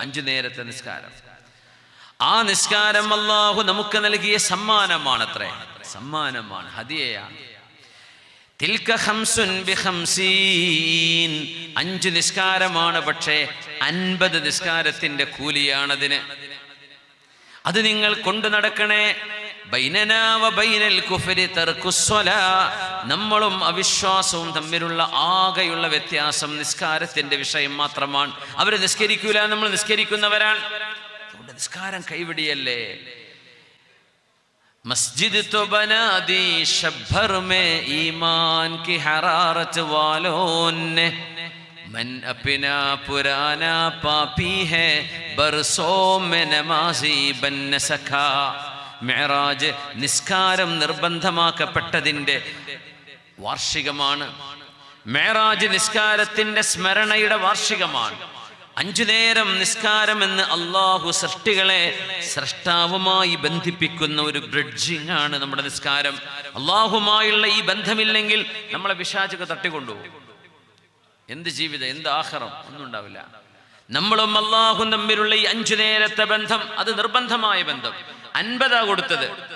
അഞ്ചു നേരത്തെ നിസ്കാരം. ആ നിസ്കാരം അള്ളാഹു നമുക്ക് നൽകിയ സമ്മാനമാണത്രേ. സമ്മാനമാണ്. ബിഖംസീൻ. അഞ്ച് നിസ്കാരമാണ് പക്ഷേ അൻപത് നിസ്കാരത്തിന്റെ കൂലിയാണതിന്. അത് നിങ്ങൾ കൊണ്ടു നടക്കണേ. ബൈനനാ വ ബൈനൽ കുഫരി തർക്കുസ്വലാ. നമ്മളും അവിശ്വാസവും തമ്മിലുള്ള ആകെയുള്ള വ്യത്യാസം നിസ്കാരത്തിന്റെ വിഷയം മാത്രമാണ് അവര് നിസ്കരിക്കൂല നമ്മൾ നിസ്കരിക്കുന്നവരാണ് അതുകൊണ്ട് നിസ്കാരം കൈവിടിയല്ലേ मस्जिद तो बना दी शब्भर में ईमान की हरारत वालों ने मन अपना पुराना पापी है बरसों में नमाजी बन न सका മെഹറാജ് നിസ്കാരം നിർബന്ധമാക്കപ്പെട്ടതിൻ്റെ വാർഷികമാണ്. മേറാജ് നിസ്കാരത്തിന്റെ സ്മരണയുടെ വാർഷികമാണ്. അഞ്ചു നേരം നിസ്കാരം എന്ന് അള്ളാഹു സൃഷ്ടികളെ സൃഷ്ടാവുമായി ബന്ധിപ്പിക്കുന്ന ഒരു ബ്രിഡ്ജിംഗ് ആണ് നമ്മുടെ നിസ്കാരം. അള്ളാഹുമായുള്ള ഈ ബന്ധമില്ലെങ്കിൽ നമ്മളെ വിശാചക തട്ടിക്കൊണ്ടുപോകും. എന്ത് ജീവിതം എന്ത് ആഹാരം ഒന്നും ഉണ്ടാവില്ല. നമ്മളും അള്ളാഹും തമ്മിലുള്ള ഈ അഞ്ചു നേരത്തെ ബന്ധം അത് നിർബന്ധമായ ബന്ധം. അൻപതാ കൊടുത്തത്.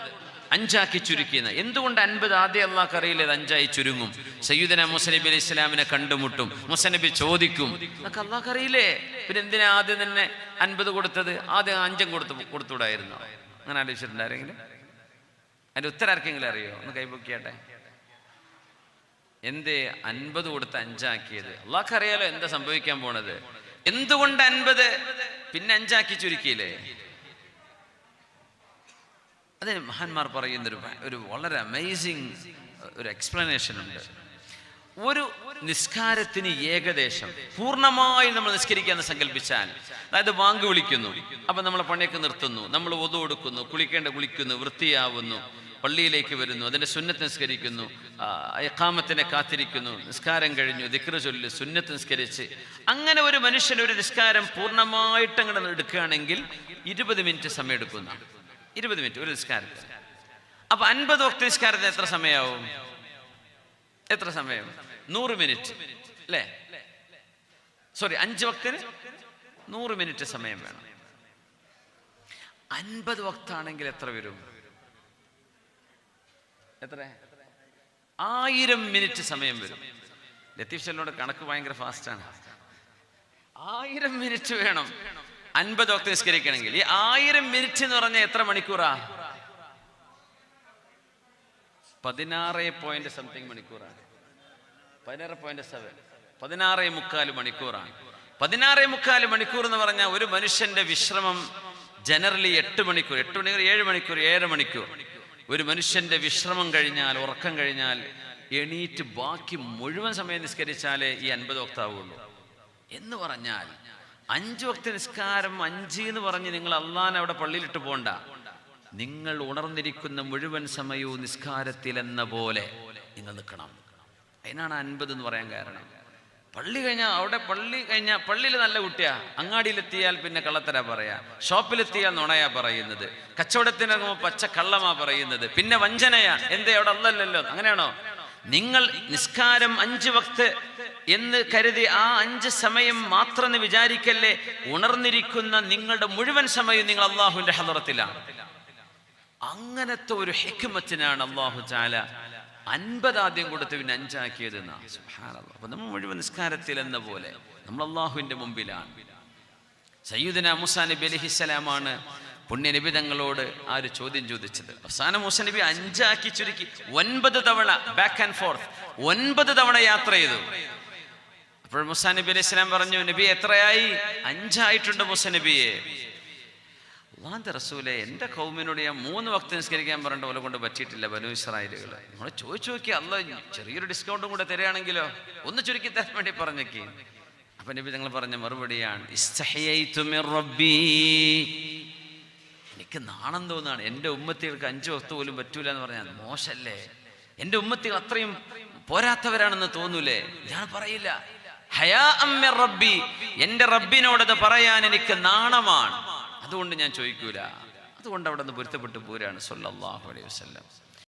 അഞ്ചാക്കി ചുരുക്കിയെന്ന്. എന്തുകൊണ്ട് അൻപത് ആദ്യം അള്ളാഹ് അറിയില്ല അഞ്ചായി ചുരുങ്ങും? സയ്യുദന മുസനബി അലി ഇസ്ലാമിനെ കണ്ടുമുട്ടും. മുസനബി ചോദിക്കും. എന്നൊക്കെ അള്ളാഹ് അറിയില്ലേ? പിന്നെ എന്തിനാ ആദ്യം തന്നെ അൻപത് കൊടുത്തത്? ആദ്യം അഞ്ചും കൊടുത്തു കൊടുത്തുകൂടായിരുന്നു അങ്ങനെ ആലോചിച്ചിട്ടുണ്ട് ആരെങ്കിലും? അതിന്റെ ഉത്തരം ആർക്കെങ്കിലും അറിയോ? ഒന്ന് കൈപൊക്കിയാട്ടെ എന്തേ അൻപത് കൊടുത്ത് അഞ്ചാക്കിയത്? അള്ളാഹ് അറിയാലോ എന്താ സംഭവിക്കാൻ പോണത്? എന്തുകൊണ്ട് അൻപത്? പിന്നെ അഞ്ചാക്കി ചുരുക്കിയില്ലേ? അതിന് മഹാന്മാർ പറയുന്ന ഒരു വളരെ അമേസിംഗ് ഒരു എക്സ്പ്ലനേഷൻ ഉണ്ട്. ഒരു നിസ്കാരത്തിന് ഏകദേശം പൂർണമായി നമ്മൾ നിസ്കരിക്കാന്ന് സങ്കല്പിച്ചാൽ അതായത് വാങ്ക് വിളിക്കുന്നു അപ്പൊ നമ്മളെ പണിയൊക്കെ നിർത്തുന്നു നമ്മൾ ഒതു കൊടുക്കുന്നു കുളിക്കേണ്ട കുളിക്കുന്നു വൃത്തിയാവുന്നു പള്ളിയിലേക്ക് വരുന്നു അതിന്റെ സുന്നത്ത് നിസ്കരിക്കുന്നു എക്കാമത്തിനെ കാത്തിരിക്കുന്നു നിസ്കാരം കഴിഞ്ഞു ദിക്ര ചൊല്ലി സുന്നത്ത് നിസ്കരിച്ച് അങ്ങനെ ഒരു മനുഷ്യൻ ഒരു നിസ്കാരം പൂർണമായിട്ട് അങ്ങനെ എടുക്കുകയാണെങ്കിൽ ഇരുപത് മിനിറ്റ് സമയം എടുക്കുന്നു ഇരുപത് മിനിറ്റ് ഒരു നിസ്കാരം. അപ്പൊ അൻപത് വക്ത നിസ്കാരത്തിന് എത്ര സമയമാവും? എത്ര സമയം നൂറ് മിനിറ്റ് അല്ലേ? സോറി അഞ്ച് വക്തിന് നൂറ് മിനിറ്റ് സമയം വേണം. അൻപത് വക്താണെങ്കിൽ എത്ര വരും? എത്ര? ആയിരം മിനിറ്റ് സമയം വരും. ലത്തീഫ് ചെല്ലോട് കണക്ക് ഭയങ്കര ഫാസ്റ്റാണ് ആയിരം മിനിറ്റ് വേണം. അൻപത് വക്ത നിസ്കരിക്കണമെങ്കിൽ. ഈ ആയിരം മിനിറ്റ് എന്ന് പറഞ്ഞാൽ എത്ര മണിക്കൂറാ? പതിനാറ് പോയിന്റ് സംതിങ് മണിക്കൂറാണ് പതിനാറ് പോയിന്റ് സെവൻ പതിനാറ് മുക്കാൽ മണിക്കൂറാണ് പതിനാറ് മുക്കാൽ മണിക്കൂർ എന്ന് പറഞ്ഞാൽ ഒരു മനുഷ്യന്റെ വിശ്രമം ജനറലി എട്ട് മണിക്കൂർ. എട്ട് മണിക്കൂർ ഏഴ് മണിക്കൂർ ഏഴര മണിക്കൂർ. ഒരു മനുഷ്യന്റെ വിശ്രമം കഴിഞ്ഞാൽ ഉറക്കം കഴിഞ്ഞാൽ എണീറ്റ് ബാക്കി മുഴുവൻ സമയം നിസ്കരിച്ചാലേ ഈ അൻപത് വക്താവുള്ളൂ. എന്ന് പറഞ്ഞാൽ അഞ്ച് വക്ത നിസ്കാരം അഞ്ച് എന്ന് പറഞ്ഞ് നിങ്ങൾ അള്ളാൻ അവിടെ പള്ളിയിലിട്ട് പോണ്ട നിങ്ങൾ ഉണർന്നിരിക്കുന്ന മുഴുവൻ സമയവും നിസ്കാരത്തിൽ എന്ന പോലെ നിങ്ങൾ നിൽക്കണം. അതിനാണ് അൻപത് എന്ന് പറയാൻ കാരണം. പള്ളി കഴിഞ്ഞാൽ അവിടെ പള്ളി കഴിഞ്ഞാൽ പള്ളിയിൽ നല്ല കുട്ടിയാ. അങ്ങാടിയിലെത്തിയാൽ പിന്നെ കള്ളത്തര പറയാ. ഷോപ്പിലെത്തിയാൽ നുണയാ പറയുന്നത്. കച്ചവടത്തിനിറങ്ങുമ്പോൾ പച്ച കള്ളമാ പറയുന്നത്. പിന്നെ വഞ്ചനയാ. എന്തേ അവിടെ അല്ലല്ലോ അങ്ങനെയാണോ? നിങ്ങൾ നിസ്കാരം അഞ്ച് വക്ത് എന്ന് കരുതി ആ അഞ്ച് സമയം മാത്രം വിചാരിക്കല്ലേ ഉണർന്നിരിക്കുന്ന നിങ്ങളുടെ മുഴുവൻ സമയം നിങ്ങൾ അള്ളാഹുവിന്റെ ഹലറത്തിലാണ് അങ്ങനത്തെ ഒരു ഹെക്കുമത്തിനാണ് അള്ളാഹു ചാല അൻപത് ആദ്യം കൊടുത്ത് പിന്നെ അഞ്ചാക്കിയത് അപ്പൊ നമ്മൾ മുഴുവൻ നിസ്കാരത്തിൽ എന്ന പോലെ നമ്മൾ അള്ളാഹുവിന്റെ മുമ്പിലാണ്. സയ്യുദന മുസാ നബി അലഹിസ്സലാമാണ് പുണ്യനിബിതങ്ങളോട് ആ ഒരു ചോദ്യം ചോദിച്ചത്. അവസാനം മുസാ നബി അഞ്ചാക്കി ചുരുക്കി ഒൻപത് തവണ ബാക്ക് ആൻഡ് ഫോർത്ത് ഒൻപത് തവണ യാത്ര ചെയ്തു. അപ്പോൾ മുസാ നബി അലൈഹി സ്വലാം പറഞ്ഞു നബി എത്രയായി? അഞ്ചായിട്ടുണ്ട് മുസാ നബിയെ. അള്ളാന്റെ റസൂലെ എന്റെ കൗമിനോട് ഞാൻ മൂന്ന് വക്ത നിസ്കരിക്കാൻ പറഞ്ഞിട്ട് പോലെ കൊണ്ട് പറ്റിയിട്ടില്ല ബനു ഇസ്രായേലുകൾ നമ്മൾ ചോദിച്ചു നോക്കി അല്ല ചെറിയൊരു ഡിസ്കൗണ്ടും കൂടെ തരികയാണെങ്കിലോ? ഒന്ന് ചുരുക്കി തരാൻ വേണ്ടി പറഞ്ഞേക്ക്. അപ്പൊ നബി ഞങ്ങൾ പറഞ്ഞ മറുപടിയാണ്. എനിക്ക് നാണം തോന്നാണ് എന്റെ ഉമ്മത്തികൾക്ക് അഞ്ച് വക്ത പോലും പറ്റൂല എന്ന് പറഞ്ഞാൽ മോശല്ലേ എന്റെ ഉമ്മത്തികൾ അത്രയും പോരാത്തവരാണെന്ന് തോന്നൂലേ? ഞാൻ പറയില്ല. ഹയാ അമ്മ റബ്ബി എന്റെ റബ്ബിനോടത് പറയാൻ എനിക്ക് നാണമാണ്. അതുകൊണ്ട് ഞാൻ ചോദിക്കൂല. അതുകൊണ്ട് അവിടെ നിന്ന് പൊരുത്തപ്പെട്ടു പോരാണ് സല്ലല്ലാഹു അലൈഹി വസല്ലം.